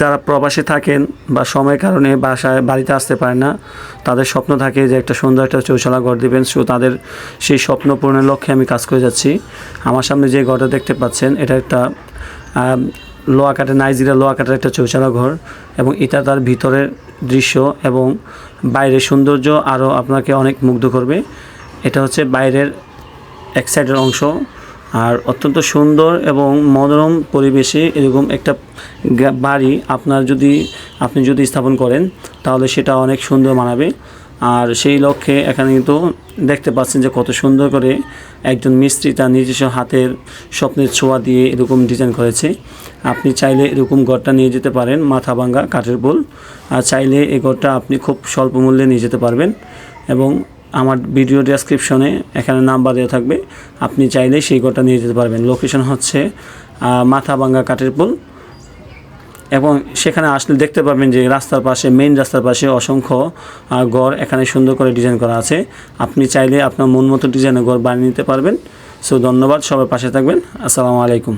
যারা প্রবাসে থাকেন বা সময়ের কারণে বাসায়, বাড়িতে আসতে পারেন না, তাদের স্বপ্ন থাকে যে একটা সুন্দর একটা চৌচালা ঘর দেবেন। সো তাদের সেই স্বপ্ন পূরণের লক্ষ্যে আমি কাজ করে যাচ্ছি। আমার সামনে যে ঘরটা দেখতে পাচ্ছেন, এটা একটা লোয়া কাঠের নাইজিরা লোয়া কাঠের একটা চৌচালা ঘর এবং এটা তার ভিতরের দৃশ্য এবং বাইরের সৌন্দর্য আরও আপনাকে অনেক মুগ্ধ করবে। এটা হচ্ছে বাইরের এক সাইডের অংশ। আর অত্যন্ত সুন্দর এবং মনোরম পরিবেশে এরকম একটা বাড়ি আপনার যদি, আপনি যদি স্থাপন করেন, তাহলে সেটা অনেক সুন্দর মানাবে। আর সেই লক্ষ্যে এখানে কিন্তু দেখতে পাচ্ছেন যে কত সুন্দর করে একজন মিস্ত্রি তার নিজস্ব হাতের স্বপ্নের ছোঁয়া দিয়ে এরকম ডিজাইন করেছে। আপনি চাইলে এরকম ঘরটা নিয়ে যেতে পারেন, মাথা ভাঙ্গা, কাঠের বোল। আর চাইলে এই ঘরটা আপনি খুব স্বল্প মূল্যে নিয়ে যেতে পারবেন। এবং আমার ভিডিও ডেসক্রিপশনে এখানে নাম্বার দেওয়া থাকবে। আপনি চাইলে সেই ঘরটা নিয়ে যেতে পারবেন। লোকেশন হচ্ছে আহ, মাথাভাঙ্গা কাঠের পুল। এবং সেখানে আসলে দেখতে পাবেন যে রাস্তার পাশে মেইন রাস্তার পাশে অসংখ্য ঘর এখানে সুন্দর করে ডিজাইন করা আছে। আপনি চাইলে আপনার মন মতো ডিজাইনের ঘর বানিয়ে নিতে পারবেন। সো ধন্যবাদ। সবার পাশে থাকবেন। আসসালামু আলাইকুম।